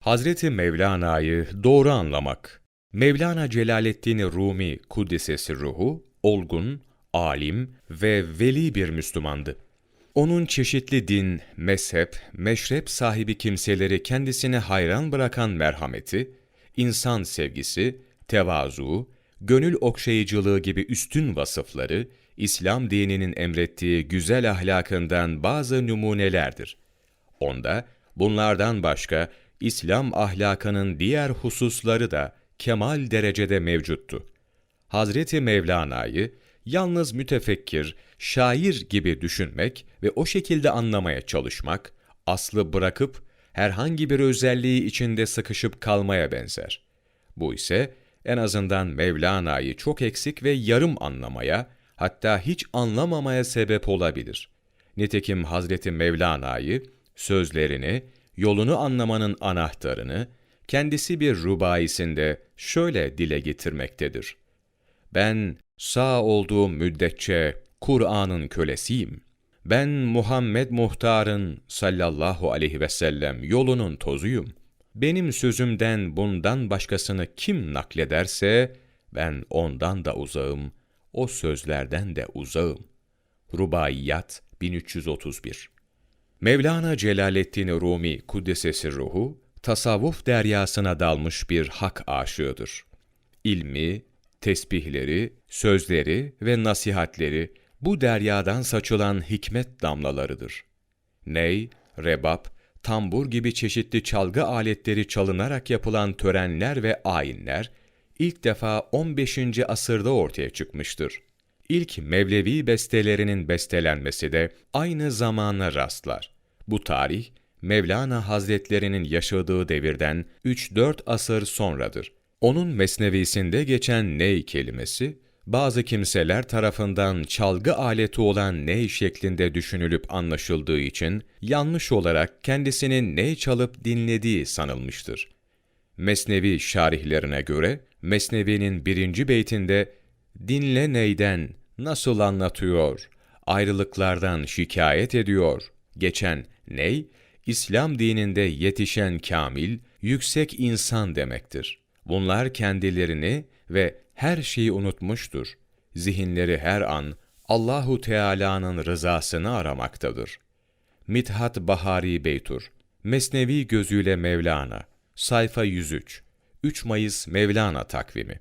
Hazreti Mevlana'yı doğru anlamak. Mevlana Celaleddin Rumi Kuddisesi ruhu, olgun, alim ve veli bir Müslümandı. Onun çeşitli din, mezhep, meşrep sahibi kimseleri kendisine hayran bırakan merhameti, insan sevgisi, tevazu, gönül okşayıcılığı gibi üstün vasıfları, İslam dininin emrettiği güzel ahlakından bazı numunelerdir. Onda bunlardan başka İslam ahlakının diğer hususları da kemal derecede mevcuttu. Hazreti Mevlana'yı yalnız mütefekkir, şair gibi düşünmek ve o şekilde anlamaya çalışmak, aslı bırakıp herhangi bir özelliği içinde sıkışıp kalmaya benzer. Bu ise en azından Mevlana'yı çok eksik ve yarım anlamaya, hatta hiç anlamamaya sebep olabilir. Nitekim Hazreti Mevlana'yı, sözlerini, yolunu anlamanın anahtarını, kendisi bir rubayisinde şöyle dile getirmektedir. Ben sağ olduğum müddetçe Kur'an'ın kölesiyim. Ben Muhammed Muhtar'ın sallallahu aleyhi ve sellem yolunun tozuyum. Benim sözümden bundan başkasını kim naklederse, ben ondan da uzağım, o sözlerden de uzağım. Rubaiyat 1331 Mevlana Celaleddin Rumi Kuddesesi ruhu, tasavvuf deryasına dalmış bir hak aşığıdır. İlmi, tesbihleri, sözleri ve nasihatleri bu deryadan saçılan hikmet damlalarıdır. Ney, rebap, tambur gibi çeşitli çalgı aletleri çalınarak yapılan törenler ve ayinler, ilk defa 15. asırda ortaya çıkmıştır. İlk Mevlevi bestelerinin bestelenmesi de aynı zamana rastlar. Bu tarih, Mevlana Hazretlerinin yaşadığı devirden 3-4 asır sonradır. Onun mesnevisinde geçen ney kelimesi, bazı kimseler tarafından çalgı aleti olan ney şeklinde düşünülüp anlaşıldığı için yanlış olarak kendisinin ney çalıp dinlediği sanılmıştır. Mesnevi şarihlerine göre, Mesnevi'nin birinci beytinde dinle neyden, nasıl anlatıyor, ayrılıklardan şikayet ediyor, geçen ney, İslam dininde yetişen kamil, yüksek insan demektir. Bunlar kendilerini ve her şeyi unutmuştur. Zihinleri her an Allahu Teala'nın rızasını aramaktadır. Mithat Bahari Beytur Mesnevi gözüyle Mevlana Sayfa 103 3 Mayıs Mevlana takvimi